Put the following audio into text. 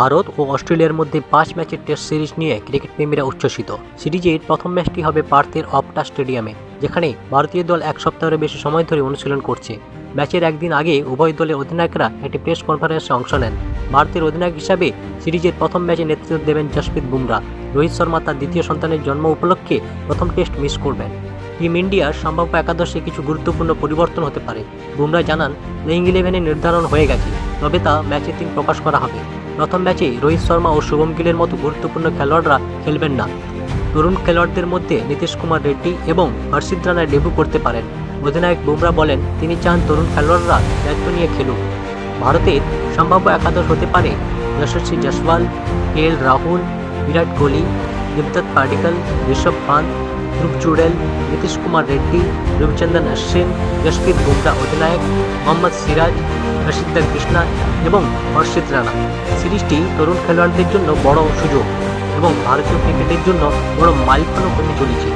ভারত ও অস্ট্রেলিয়ার মধ্যে পাঁচ ম্যাচের টেস্ট সিরিজ নিয়ে ক্রিকেট প্রেমীরা উচ্ছ্বসিত। সিরিজের প্রথম ম্যাচটি হবে পার্থের অপটা স্টেডিয়ামে, যেখানে ভারতীয় দল এক সপ্তাহের বেশি সময় ধরে অনুশীলন করছে। ম্যাচের একদিন আগে উভয় দলের অধিনায়করা একটি প্রেস কনফারেন্সে অংশ নেন। ভারতের অধিনায়ক হিসাবে সিরিজের প্রথম ম্যাচে নেতৃত্ব দেবেন জসপ্রীত বুমরা। রোহিত শর্মা তার দ্বিতীয় সন্তানের জন্ম উপলক্ষে প্রথম টেস্ট মিস করবেন। টিম ইন্ডিয়ার সম্ভাব্য একাদশে কিছু গুরুত্বপূর্ণ পরিবর্তন হতে পারে। বুমরা জানান, প্লেইং ইলেভেনের নির্ধারণ হয়ে গেছে, তবে তা ম্যাচের দিন প্রকাশ করা হবে। প্রথম ম্যাচে রোহিত শর্মা ও শুভম গিলের মতো গুরুত্বপূর্ণ খেলোয়াড়রা খেলবেন না। তরুণ খেলোয়াড়দের মধ্যে নীতিশ কুমার রেড্ডি এবং হর্ষিত রানা ডেবু করতে পারেন। অধিনায়ক বুমরা বলেন, তিনি চান তরুণ খেলোয়াড়রা দায়িত্ব নিয়ে খেলুক। ভারতের সম্ভাব্য একাদশ হতে পারে যশস্বী জসওয়াল কে এল রাহুল, বিরাট কোহলি, দেবদত্ত পাডিকল, ঋষভ পান্ত ধ্রুব জুড়েল নীতিশ কুমার রেড্ডি, রবিচন্দ্রন অশ্বিন, যশপ্রীত বুমরা অধিনায়ক, মোহাম্মদ সিরাজ হর্ষিদ্দার কৃষ্ণা এবং হর্ষিত রানা। সিরিজটি তরুণ খেলোয়াড়দের জন্য বড় সুযোগ এবং ভারতীয় ক্রিকেটের জন্য বড় মাইলফলক হতে চলেছে।